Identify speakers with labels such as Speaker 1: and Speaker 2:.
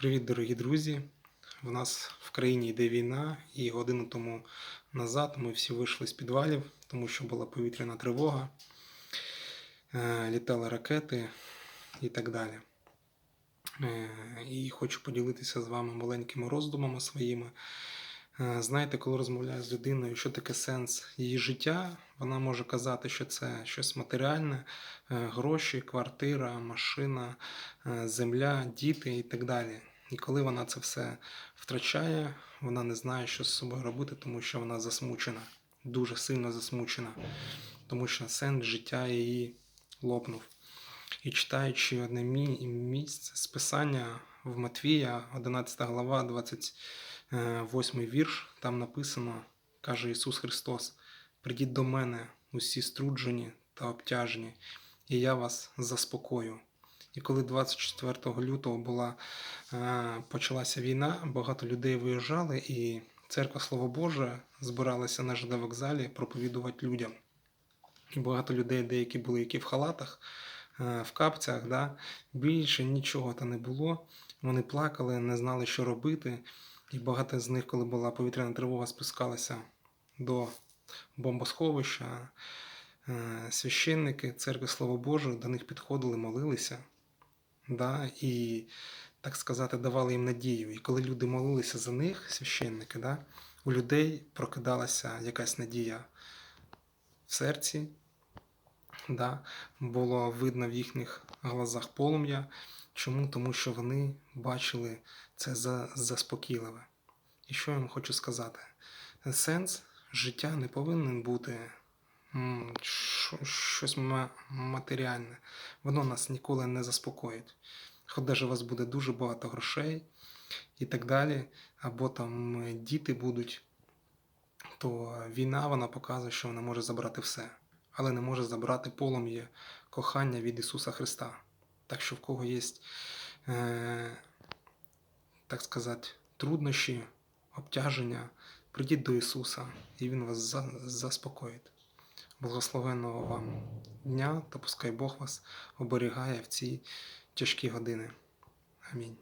Speaker 1: Привіт, дорогі друзі! В нас в країні йде війна, і годину тому назад ми всі вийшли з підвалів, тому що була повітряна тривога, е, літали ракети і так далі. Е, І хочу поділитися з вами маленькими роздумами своїми. Е, Знаєте, коли розмовляю з людиною, що таке сенс її життя, вона може казати, що це щось матеріальне, гроші, квартира, машина, земля, діти і так далі. І коли вона це все втрачає, вона не знає, що з собою робити, тому що вона засмучена, дуже сильно засмучена, тому що сенс життя її лопнув. І читаючи одне місце з писання в Матвія, 11 глава, 28 вірш, там написано, каже Ісус Христос: Придіть до мене, усі струджені та обтяжені, і я вас заспокою. І коли 24 лютого була, е, почалася війна, багато людей виїжджали, і церква Слово Боже збиралася на ЖД вокзалі проповідувати людям. І багато людей, деякі були, які в халатах, е, в капцях, да? більше нічого та не було. Вони плакали, не знали, що робити. І багато з них, коли була повітряна тривога, спускалися до бомбосховища. Е, Священники церкви Слова Божого до них підходили, молилися. Да? І, так сказати, давали їм надію. І коли люди молилися за них, священники, да? у людей прокидалася якась надія в серці, да, було видно в їхніх глазах полум'я. Чому? Тому що вони бачили це за заспокійливе. І що я вам хочу сказати? Сенс життя не повинен бути щось матеріальне. Воно нас ніколи не заспокоїть. Хоч даже у вас буде дуже багато грошей і так далі, або там е, діти будуть, то війна вона показує, що вона може забрати все, але не може забрати полум'я кохання від Ісуса Христа. Так що в кого є, е, так сказати, труднощі, обтяження, прийдіть до Ісуса, і Він вас заспокоїть. Благословенного вам дня та пускай Бог вас оберігає в ці тяжкі години. Амінь.